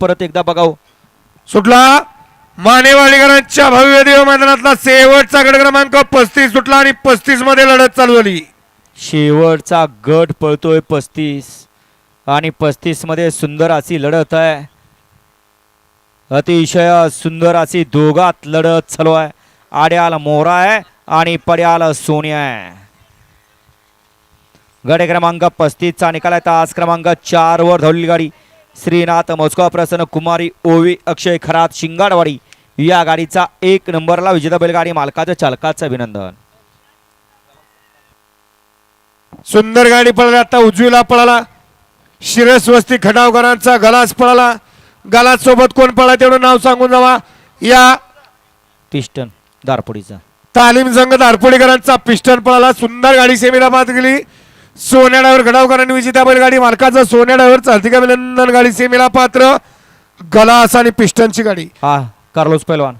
परत एकदा बघाव. सुटला. मानेवाडीकरांच्या भव्य देव मैदानातला शेवटचा गड क्रमांक पस्तीस सुटला आणि पस्तीसमध्ये लढत चालू झाली. शेवटचा गट पळतोय पस्तीस. आणि पस्तीसमध्ये सुंदर अशी लढत आहे. अतिशय सुंदर अशी दोघात लढत चालू आहे. आड्याला मोरा आहे आणि पड्याला सोन्या आहे. गड क्रमांक पस्तीसचा निकाल आहे. तास क्रमांक चार वर धावलेली गाडी. श्रीनाथ मोस्को प्रसन्न कुमारी ओवी अक्षय खरात शिंगाडवाडी या गाडीचा एक नंबरला विजेता बैलगाडी मालकाचं चालकाचं अभिनंदन. सुंदर गाडी पळाली आता उजवीला पळाला. शिरस्वस्ती खटावकरांचा गलास पळाला. गलास सोबत कोण पळा तेवढं नाव सांगून जावा. या पिस्टन दारपोडीचा. तालीम संघ दारपोडीकरांचा पिस्टन पळाला. सुंदर गाडी सेमीला बाद गेली. सोन्या डायव्हर घडावकरांनी विजेत्या बैलगाडी मालकाचं सोन्या डायव्हर चालती अभिनंदन गाडी सेमीला पात्र गलास आणि पिस्टनची गाडी. हा कार्लोस पैलवान.